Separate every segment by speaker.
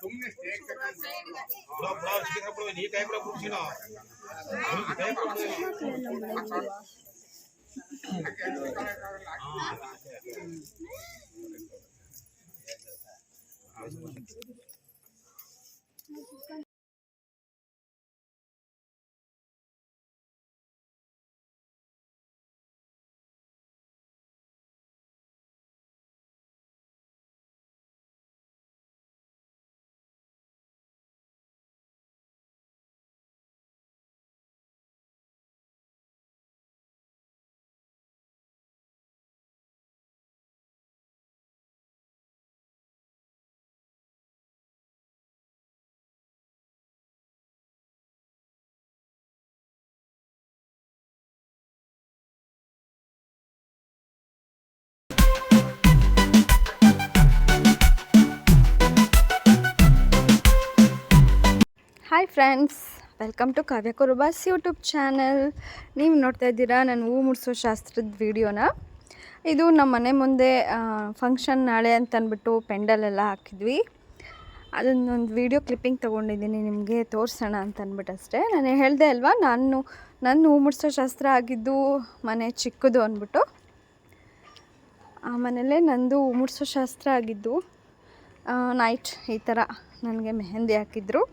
Speaker 1: ಸುಮ್ಮನೆ ಸ್ಟೇಜ್
Speaker 2: ಬಿಡೋ ಬಿಡೋ ಸಿಕ್ಕ ಬಿಡೋ ನೀ ಕೈ ಬಿಡೋ ಕುರ್ಸಿನ ಕೈ
Speaker 3: hi friends welcome to Kavya Kurubas YouTube channel ನೀವು ನೋಡ್ತಾ ಇದ್ದೀರಾ ನಾನು ಹೂ ಮುಡಿಸೋ ಶಾಸ್ತ್ರದ ವಿಡಿಯೋನ ಇದು ನಮ್ಮ ಮನೆ ಮುಂದೆ ಫಂಕ್ಷನ್ ನಾಳೆ ಅಂತ ಅಂದ್ಬಿಟ್ಟು ಪೆಂಡಲ್ ಎಲ್ಲ ಹಾಕಿದ್ವಿ. ಅದನ್ನೊಂದು ವಿಡಿಯೋ ಕ್ಲಿಪ್ಪಿಂಗ್ ತೊಗೊಂಡಿದ್ದೀನಿ, ನಿಮಗೆ ತೋರಿಸೋಣ ಅಂತ ಅಂದ್ಬಿಟ್ಟು ಅಷ್ಟೇ. ನಾನು ಹೇಳಿದೆ ಅಲ್ವಾ, ನಾನು, ನನ್ನ ಹೂ ಮುಡಿಸೋ ಶಾಸ್ತ್ರ ಆಗಿದ್ದು ಮನೆ ಚಿಕ್ಕದು ಅಂದ್ಬಿಟ್ಟು. ಆ ಮನೇಲೇ ನಂದು ಹೂ ಮುಡಿಸೋ ಶಾಸ್ತ್ರ ಆಗಿದ್ದು ನೈಟ್ ಈ ಥರ ನನಗೆ ಮೆಹಂದಿ ಹಾಕಿದ್ರು.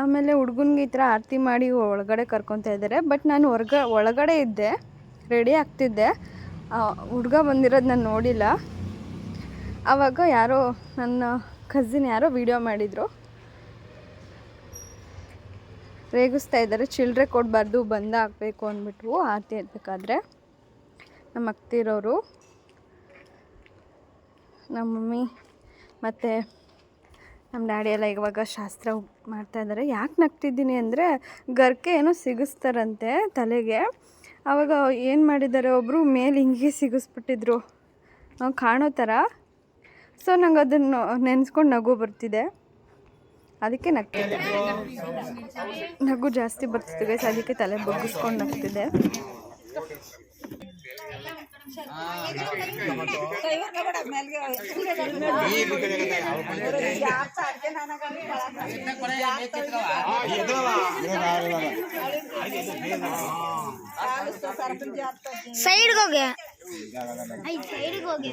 Speaker 3: ಆಮೇಲೆ ಹುಡ್ಗನ್ಗೆ ಈ ಥರ ಆರತಿ ಮಾಡಿ ಒಳಗಡೆ ಕರ್ಕೊತಾ ಇದ್ದಾರೆ. ಬಟ್ ನಾನು ಹೊರ್ಗ, ಒಳಗಡೆ ಇದ್ದೆ ರೆಡಿ ಆಗ್ತಿದ್ದೆ. ಹುಡುಗ ಬಂದಿರೋದು ನಾನು ನೋಡಿಲ್ಲ. ಆವಾಗ ಯಾರೋ ನನ್ನ ಕಸಿನ್ ಯಾರೋ ವಿಡಿಯೋ ಮಾಡಿದರು. ರೇಗಿಸ್ತಾ ಇದ್ದಾರೆ ಚಿಲ್ಲರೆ ಕೊಡಬಾರ್ದು, ಬಂದ ಹಾಕಬೇಕು ಅಂದ್ಬಿಟ್ಟು ಆರತಿ ಎತ್ತಬೇಕಾದ್ರೆ ನಮ್ಮ ಅಕ್ತಿರೋರು ನಮ್ಮ ಮಮ್ಮಿ ಮತ್ತು ನಮ್ಮ ಡ್ಯಾಡಿ ಎಲ್ಲ ಇವಾಗ ಶಾಸ್ತ್ರ ಮಾಡ್ತಾ ಇದ್ದಾರೆ. ಯಾಕೆ ನಗ್ತಿದ್ದೀನಿ ಅಂದರೆ ಗರ್ಕೆ ಏನೋ ಸಿಗಿಸ್ತಾರಂತೆ ತಲೆಗೆ. ಆವಾಗ ಏನು ಮಾಡಿದ್ದಾರೆ ಒಬ್ಬರು ಮೇಲೆ ಹಿಂಗೆ ಸಿಗಿಸ್ಬಿಟ್ಟಿದ್ರು. ನಾವು ಕಾಣೋ ಥರ ಸೊ ನಂಗೆ ಅದನ್ನು ನೆನೆಸ್ಕೊಂಡು ನಗು ಬರ್ತಿದೆ. ಅದಕ್ಕೆ ನಗ್ತಿದೆ ನಗು ಜಾಸ್ತಿ ಬರ್ತಿದೆ ಗೈಸ್ ಅದಕ್ಕೆ ತಲೆ ಬಗ್ಗಿಸ್ಕೊಂಡು ನಗ್ತಿದೆ
Speaker 4: ಸೈಡ್ಗೆ ಹೋಗಿ ಐದು ಸೈಡ್ಗೆ ಹೋಗಿ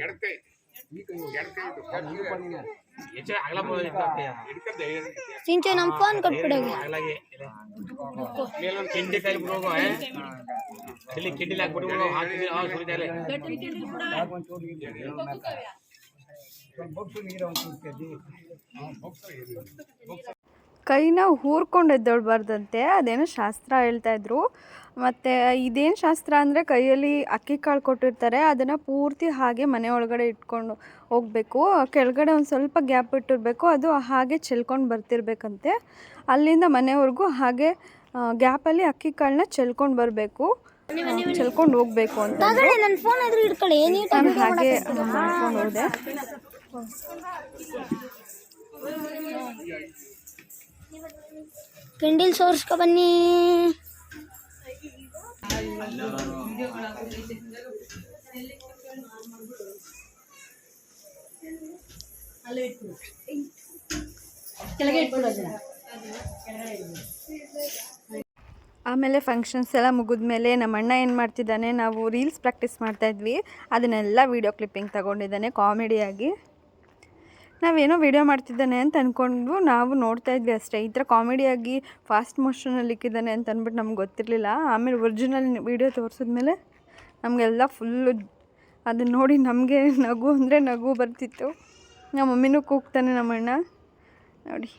Speaker 1: ಎಡಕೈ ಎಡಕೈ
Speaker 2: ಹೆಚ್ಚು ಆಗಲ ಬಿಡೋ ಇದ್ದಾಗ್ತೀಯ
Speaker 1: ಹಿಡ್ಕಂಡೆ
Speaker 4: ಸಿಂಚು ನಮ್ಮ ಫೋನ್ ಕೊಟ್ಬಿಡೋಗಿ
Speaker 2: ಆಗಲಾಗಿ ಮೇಲೊಂದು ಕಿಂಡಿ ಕೈ ಬಿಡೋಗು ಇಲ್ಲಿ ಕಿಂಡಿಲಿ ಹಾಕ್ಬಿಟ್ಟು ಹಾಕಿದ್ರೆ ಆ ಸುರಿದಾರೆ
Speaker 3: ಕೈನ ಹೂರ್ಕೊಂಡು ಎದ್ದೊಳ್ಬಾರ್ದಂತೆ ಅದೇನೋ ಶಾಸ್ತ್ರ ಹೇಳ್ತಾ ಇದ್ರು. ಮತ್ತು ಇದೇನು ಶಾಸ್ತ್ರ ಅಂದರೆ ಕೈಯಲ್ಲಿ ಅಕ್ಕಿ ಕಾಳು ಕೊಟ್ಟಿರ್ತಾರೆ ಅದನ್ನು ಪೂರ್ತಿ ಹಾಗೆ ಮನೆ ಒಳಗಡೆ ಇಟ್ಕೊಂಡು ಹೋಗಬೇಕು. ಕೆಳಗಡೆ ಒಂದು ಸ್ವಲ್ಪ ಗ್ಯಾಪ್ ಇಟ್ಟಿರಬೇಕು ಅದು ಹಾಗೆ ಚೆಲ್ಕೊಂಡು ಬರ್ತಿರ್ಬೇಕಂತೆ. ಅಲ್ಲಿಂದ ಮನೆವರೆಗೂ ಹಾಗೆ ಗ್ಯಾಪಲ್ಲಿ ಅಕ್ಕಿ ಕಾಳನ್ನ ಚೆಲ್ಕೊಂಡು ಬರಬೇಕು. ಚೆಲ್ಕೊಂಡು ಹೋಗ್ಬೇಕು ಅಂತ ನಾನು ಹಾಗೆ ಮಾಡ್ಕೊಂಡು ಹೋದೆ.
Speaker 4: ಕಿಂಡಿಲ್ ಸೋರ್ಸ್ಕೊ ಬನ್ನಿ.
Speaker 3: ಆಮೇಲೆ ಫಂಕ್ಷನ್ಸ್ ಎಲ್ಲ ಮುಗಿದ್ಮೇಲೆ ನಮ್ಮ ಅಣ್ಣ ಏನು ಮಾಡ್ತಿದ್ದಾನೆ, ನಾವು ರೀಲ್ಸ್ ಪ್ರಾಕ್ಟೀಸ್ ಮಾಡ್ತಾಯಿದ್ವಿ ಅದನ್ನೆಲ್ಲ ವೀಡಿಯೋ ಕ್ಲಿಪ್ಪಿಂಗ್ ತೊಗೊಂಡಿದ್ದಾನೆ ಕಾಮಿಡಿಯಾಗಿ ನಾವೇನೋ ವೀಡಿಯೋ ಮಾಡ್ತಿದ್ದಾನೆ ಅಂತ ಅಂದ್ಕೊಂಡು ನಾವು ನೋಡ್ತಾ ಇದ್ವಿ ಅಷ್ಟೇ. ಈ ಥರ ಕಾಮಿಡಿಯಾಗಿ ಫಾಸ್ಟ್ ಮೋಷನಲ್ಲಿ ಇಕ್ಕಿದ್ದಾನೆ ಅಂತ ಅಂದ್ಬಿಟ್ಟು ನಮ್ಗೆ ಗೊತ್ತಿರಲಿಲ್ಲ. ಆಮೇಲೆ ಒರಿಜಿನಲ್ ವೀಡಿಯೋ ತೋರಿಸಿದ್ಮೇಲೆ ನಮಗೆಲ್ಲ ಫುಲ್ಲು ಅದನ್ನ ನೋಡಿ ನಮಗೆ ನಗು ಅಂದರೆ ನಗು ಬರ್ತಿತ್ತು. ನಮ್ಮ ಮಮ್ಮಿನೂ ಕೂಗ್ತಾನೆ ನಮ್ಮಣ್ಣ. ನೋಡಿ.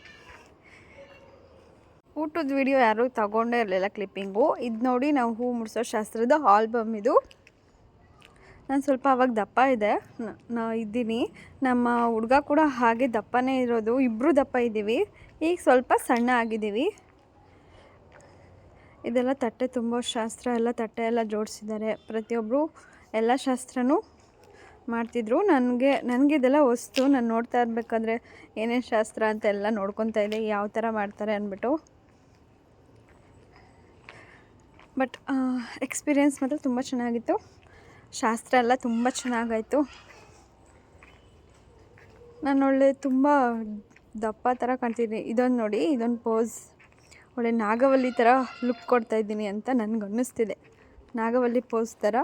Speaker 3: ಊಟದ ವಿಡಿಯೋ ಯಾರೂ ತಗೊಂಡೇ ಇರಲಿಲ್ಲ ಕ್ಲಿಪ್ಪಿಂಗು ಇದು ನೋಡಿ ನಾವು ಹೂ ಮುಡಿಸೋ ಶಾಸ್ತ್ರದ ಆಲ್ಬಮ್ ಇದು. ನಾನು ಸ್ವಲ್ಪ ಅವಾಗ ದಪ್ಪ ಇದೆ. ನ- ಇದ್ದೀನಿ. ನಮ್ಮ ಹುಡುಗ ಕೂಡ ಹಾಗೆ ದಪ್ಪನೇ ಇರೋದು. ಇಬ್ಬರು ದಪ್ಪ ಇದ್ದೀವಿ. ಈಗ ಸ್ವಲ್ಪ ಸಣ್ಣ ಆಗಿದ್ದೀವಿ. ಇದೆಲ್ಲ ತಟ್ಟೆ ತುಂಬ ಶಾಸ್ತ್ರ, ಎಲ್ಲ ತಟ್ಟೆ ಎಲ್ಲ ಜೋಡಿಸಿದ್ದಾರೆ. ಪ್ರತಿಯೊಬ್ಬರು ಎಲ್ಲ ಶಾಸ್ತ್ರನೂ ಮಾಡ್ತಿದ್ರು. ನನಗೆ ನನಗೆ ಇದೆಲ್ಲ ವಸ್ತು. ನಾನು ನೋಡ್ತಾ ಇರಬೇಕಾದ್ರೆ ಏನೇನು ಶಾಸ್ತ್ರ ಅಂತ ಎಲ್ಲ ನೋಡ್ಕೊತಾ ಇದೆ ಯಾವ ಥರ ಮಾಡ್ತಾರೆ ಅಂದ್ಬಿಟ್ಟು. ಬಟ್ ಎಕ್ಸ್ಪೀರಿಯೆನ್ಸ್ ಮಾತ್ರ ತುಂಬ ಚೆನ್ನಾಗಿತ್ತು. ಶಾಸ್ತ್ರ ಎಲ್ಲ ತುಂಬ ಚೆನ್ನಾಗಾಯಿತು. ನಾನು ಒಳ್ಳೆ ತುಂಬ ದಪ್ಪ ಥರ ಕಾಣ್ತಿದ್ದೀನಿ. ಇದೊಂದು ನೋಡಿ, ಇದೊಂದು ಪೋಸ್ ಒಳ್ಳೆ ನಾಗವಲ್ಲಿ ಥರ ಲುಕ್ ಕೊಡ್ತಾ ಇದ್ದೀನಿ ಅಂತ ನನಗೆ ಅನ್ನಿಸ್ತಿದೆ. ನಾಗವಲ್ಲಿ ಪೋಸ್ ಥರ.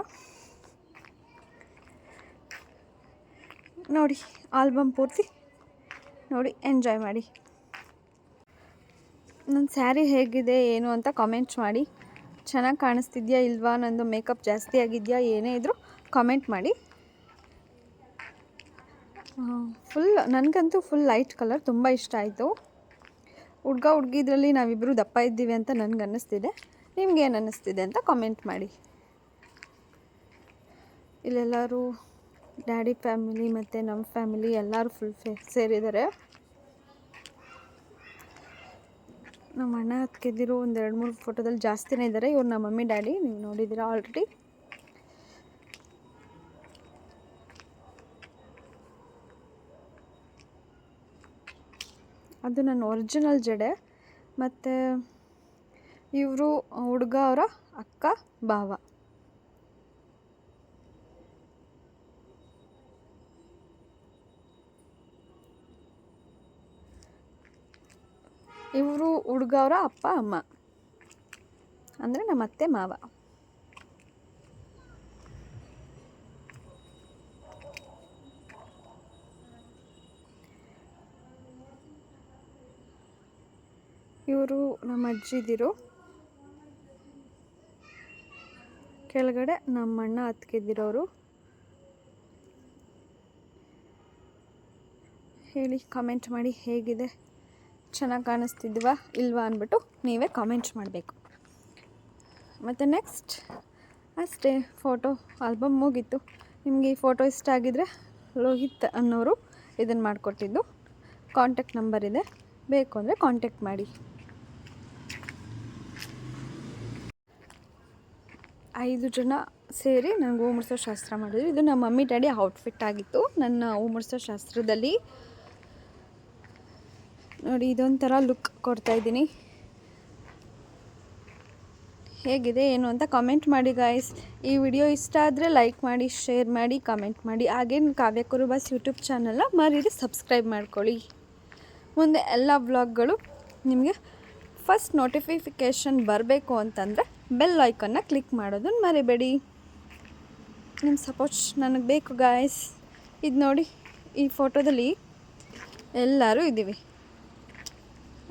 Speaker 3: ನೋಡಿ ಆಲ್ಬಮ್ ಪೂರ್ತಿ. ನೋಡಿ ಎಂಜಾಯ್ ಮಾಡಿ. ನನ್ನ ಸ್ಯಾರಿ ಹೇಗಿದೆ, ಏನು ಅಂತ ಕಾಮೆಂಟ್ಸ್ ಮಾಡಿ. ಚೆನ್ನಾಗಿ ಕಾಣಿಸ್ತಿದ್ಯಾ ಇಲ್ವಾ ನಂದು ಮೇಕಪ್ ಜಾಸ್ತಿ ಆಗಿದೆಯಾ ಏನೇ ಇದ್ದರೂ ಕಾಮೆಂಟ್ ಮಾಡಿ. ಫುಲ್ ನನಗಂತೂ ಫುಲ್ ಲೈಟ್ ಕಲರ್ ತುಂಬ ಇಷ್ಟ ಆಯಿತು. ಹುಡ್ಗ ಹುಡ್ಗಿ ಇದರಲ್ಲಿ ನಾವಿಬ್ಬರು ದಪ್ಪ ಇದ್ದೀವಿ ಅಂತ ನನಗೆ ಅನ್ನಿಸ್ತಿದೆ ನಿಮ್ಗೆ ಏನು ಅನ್ನಿಸ್ತಿದೆ ಅಂತ ಕಾಮೆಂಟ್ ಮಾಡಿ. ಇಲ್ಲೆಲ್ಲರೂ ಡ್ಯಾಡಿ ಫ್ಯಾಮಿಲಿ ಮತ್ತು ನಮ್ಮ ಫ್ಯಾಮಿಲಿ ಎಲ್ಲರೂ ಫುಲ್ ಸೇರಿದ್ದಾರೆ. ನಮ್ಮ ಅಣ್ಣ ಹತ್ಕಿದ್ದಿರೋ ಒಂದು ಎರಡು ಮೂರು ಫೋಟೋದಲ್ಲಿ ಜಾಸ್ತಿನೇ ಇದ್ದಾರೆ ಇವ್ರು ನಮ್ಮ ಮಮ್ಮಿ, ಡ್ಯಾಡಿ ನೀವು ನೋಡಿದ್ದೀರಾ ಆಲ್ರೆಡಿ ಅದು ನನ್ನ ಒರಿಜಿನಲ್ ಜಡೆ. ಮತ್ತು ಇವರು ಹುಡುಗ ಅವರ ಅಕ್ಕ, ಭಾವ. ಇವರು ಹುಡುಗ ಅವರ ಅಪ್ಪ, ಅಮ್ಮ. ಅಂದರೆ ನಮ್ಮ ಅತ್ತೆ, ಮಾವ. ಇವರು ನಮ್ಮ ಅಜ್ಜಿದಿರು. ಕೆಳಗಡೆ ನಮ್ಮ ಅಣ್ಣ ಹತ್ಕಿದ್ದಿರೋರು ಹೇಳಿ ಕಾಮೆಂಟ್ ಮಾಡಿ ಹೇಗಿದೆ. ಚೆನ್ನಾಗಿ ಕಾಣಿಸ್ತಿದ್ವಾ ಇಲ್ವಾ ಅಂದ್ಬಿಟ್ಟು ನೀವೇ ಕಾಮೆಂಟ್ಸ್ ಮಾಡಬೇಕು. ಮತ್ತು ನೆಕ್ಸ್ಟ್ ಅಷ್ಟೇ ಫೋಟೋ ಆಲ್ಬಮ್ ಮುಗೀತು. ನಿಮಗೆ ಈ ಫೋಟೋ ಇಷ್ಟ ಆಗಿದರೆ ಲೋಹಿತ್ ಅನ್ನೋರು ಇದನ್ನು ಮಾಡಿಕೊಟ್ಟಿದ್ದು. ಕಾಂಟ್ಯಾಕ್ಟ್ ನಂಬರ್ ಇದೆ. ಬೇಕು ಅಂದರೆ ಕಾಂಟ್ಯಾಕ್ಟ್ ಮಾಡಿ. ಐದು ಜನ ಸೇರಿ ನನಗೆ ಹೂ ಮುಡ್ಸೋ ಶಾಸ್ತ್ರ ಮಾಡಿದ್ರು. ಇದು ನಮ್ಮ ಮಮ್ಮಿ, ಡ್ಯಾಡಿ ಔಟ್ಫಿಟ್ ಆಗಿತ್ತು. ನನ್ನ ಹೂ ಮುಡ್ಸೋ ಶಾಸ್ತ್ರದಲ್ಲಿ ನೋಡಿ, ಇದೊಂಥರ ಲುಕ್ ಕೊಡ್ತಾ ಇದ್ದೀನಿ. ಹೇಗಿದೆ, ಏನು ಅಂತ ಕಾಮೆಂಟ್ ಮಾಡಿ ಗಾಯ್ಸ್ ಈ ವಿಡಿಯೋ ಇಷ್ಟ ಆದರೆ ಲೈಕ್ ಮಾಡಿ ಶೇರ್ ಮಾಡಿ ಕಮೆಂಟ್ ಮಾಡಿ. ಹಾಗೆ ಕಾವ್ಯ ಕುರುಬಾಸ್ ಯೂಟ್ಯೂಬ್ ಚಾನಲ್ನ ಮರೀರಿ ಸಬ್ಸ್ಕ್ರೈಬ್ ಮಾಡ್ಕೊಳ್ಳಿ. ಮುಂದೆ ಎಲ್ಲ ವ್ಲಾಗ್ಗಳು ನಿಮಗೆ ಫಸ್ಟ್ ನೋಟಿಫಿಕೇಷನ್ ಬರಬೇಕು ಅಂತಂದರೆ ಬೆಲ್ ಲೈಕನ್ನು ಕ್ಲಿಕ್ ಮಾಡೋದನ್ನು ಮರಿಬೇಡಿ. ನಿಮ್ಮ ಸಪೋರ್ಟ್ ನನಗೆ ಬೇಕು ಗಾಯ್ಸ್ ಇದು ನೋಡಿ, ಈ ಫೋಟೋದಲ್ಲಿ ಎಲ್ಲರೂ ಇದ್ದೀವಿ.